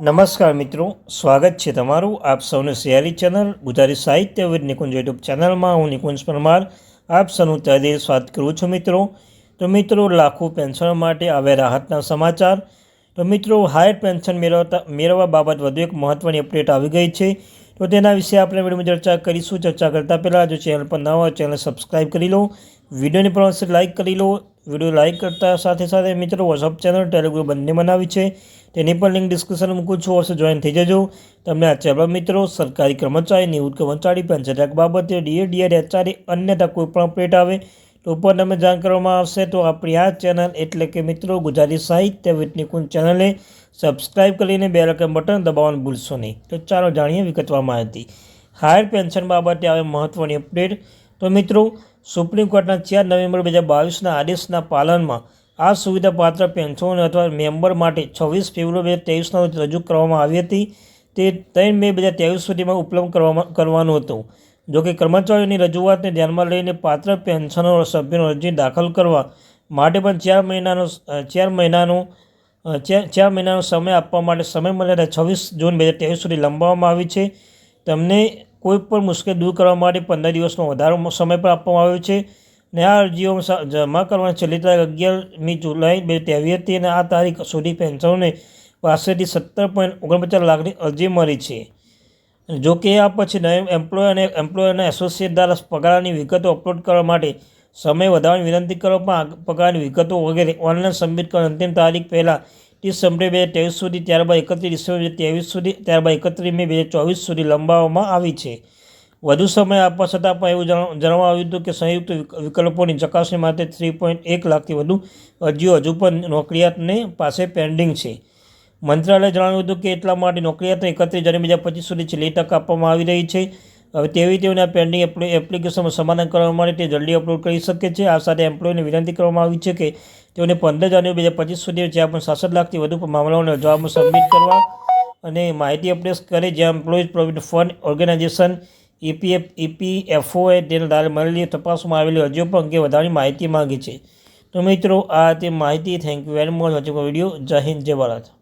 નમસ્કાર મિત્રો, સ્વાગત છે તમારું આપ સૌને સિયારી ચેનલ, ગુજરાતી સાહિત્ય વિદ નિકુંજ યુટ્યુબ ચેનલમાં. હું નિકુંજ પરમાર, આપ સૌનું તહેદિલ સ્વાગત કરું છું મિત્રો. તો મિત્રો, લાખો પેન્શન માટે આવે રાહતના સમાચાર. તો મિત્રો, હાયર પેન્શન મેળવતા મેળવવા બાબત વધુ એક મહત્ત્વની અપડેટ આવી ગઈ છે. તો તેના વિશે આપણે વિડીયોમાં ચર્ચા કરીશું. ચર્ચા કરતાં પહેલાં જો ચેનલ પર નવા હોય ચેનલ સબસ્ક્રાઈબ કરી લો. વિડીયોની પણ લાઇક કરી લો. વીડિયો લાઇક કરતાં સાથે સાથે મિત્રો વોટ્સઅપ ચેનલ ટેલિગ્રામ બંને બનાવી છે. તેની પણ લિંક ડિસ્ક્રિપ્શન મૂકું છું. વર્ષે જોઈન થઈ જજો. તમને આ ચેનલ મિત્રો સરકારી કર્મચારી નિવૃત્ત કર્મચારી પેન્શન એક બાબતે ડીએ ડીઆર એચઆરએ અન્યથા કોઈ પણ અપડેટ આવે તો પણ તમે જાણ કરવામાં આવશે. તો આપણી આ ચેનલ એટલે કે મિત્રો ગુજરાતી સાહિત્ય વિથ નિકુંજ ચેનલે સબસ્ક્રાઇબ કરીને બે રકમ બટન દબાવવાનું ભૂલશો નહીં. તો ચાલો જાણીએ વિગતવાર માહિતી. હાયર પેન્શન બાબતે આવે મહત્ત્વની અપડેટ તો મિત્રો સુપ્રીમ કોર્ટના ચાર નવેમ્બર બે હજાર બાવીસના આદેશના પાલનમાં આ સુવિધા પાત્ર પેન્શન અથવા મેમ્બર માટે છવ્વીસ ફેબ્રુઆરી બે હજાર તેવીસના રોજ રજૂ કરવામાં આવી હતી. તે ત્રણ મે બે હજાર ત્રેવીસ સુધીમાં ઉપલબ્ધ કરવામાં, કરવાનું હતું. જોકે કર્મચારીઓની રજૂઆતને ધ્યાનમાં લઈને પાત્ર પેન્શનો સભ્યોનો અરજી દાખલ કરવા માટે પણ ચાર મહિનાનો ચાર મહિનાનો ચાર મહિનાનો સમય આપવા માટે સમય મર્યાદા છવ્વીસ જૂન બે હજાર સુધી લંબાવવામાં આવી છે. તમને કોઈ પણ મુશ્કેલી દૂર કરવા માટે પંદર દિવસનો વધારો સમય પણ આપવામાં આવ્યો છે. અને આ અરજીઓ જમા કરવાની છેલ્લી તારીખ અગિયારમી જુલાઈ બે ત્રેવીસ હતી અને આ તારીખ સુધી પેન્શનોને પાસેથી સત્તર પોઈન્ટ ઓગણપચાસ લાખની અરજી મળી છે. જો કે આ પછી નવી એમ્પ્લોય અને એમ્પ્લોયરના એસોસિએટ દ્વારા પગારની વિગતો અપલોડ કરવા માટે સમય વધારવાની વિનંતી કરવામાં પગારની વિગતો વગેરે ઓનલાઈન સબમિટ કરવાની અંતિમ તારીખ પહેલાં ત્રીસ સપ્ટેમ્બર બે હજાર ત્રેવીસ સુધી, ત્યારબાદ એકત્રીસ ડિસેમ્બર બે હજાર ત્રેવીસ સુધી, ત્યારબાદ એકત્રીસ મે બે હજાર ચોવીસ સુધી લંબાવવામાં આવી છે. વધુ સમય આપવા છતાં પણ એવું જણાવવામાં આવ્યું હતું કે સંયુક્ત વિકલ્પોની ચકાસણી માટે થ્રી પોઈન્ટ એક લાખથી વધુ અરજીઓ હજુ પણ નોકરિયાતને પાસે પેન્ડિંગ છે. મંત્રાલયે જણાવ્યું હતું કે એટલા માટે નોકરિયાતને એકત્રીસ જાન્યુઆરી બે હજાર પચીસ સુધી છેલ્લી તક આપવામાં આવી રહી છે. હવે તેવી તેઓના પેન્ડિંગ એપ્લિકેશનનું સમાધાન કરવા માટે તે જલ્દી અપલોડ કરી શકે છે. આ સાથે એમ્પ્લોયને વિનંતી કરવામાં આવી છે કે તેઓને પંદર જાન્યુઆરી બે હજાર પચીસ સુધી જ્યાં પણ સાસઠ લાખથી વધુ મામલાઓને જવાબમાં સબમિટ કરવા અને માહિતી અપડેટ કરે જ્યાં employees provident fund organisation EPF ઈપીએફઓએ તેના દ્વારા મળેલી તપાસમાં આવેલી અરજીઓ પણ અંગે વધારાની માહિતી માંગી છે. તો મિત્રો, આ તે માહિતી. Thank you very much watching video Jai Hind, Jai Bharat.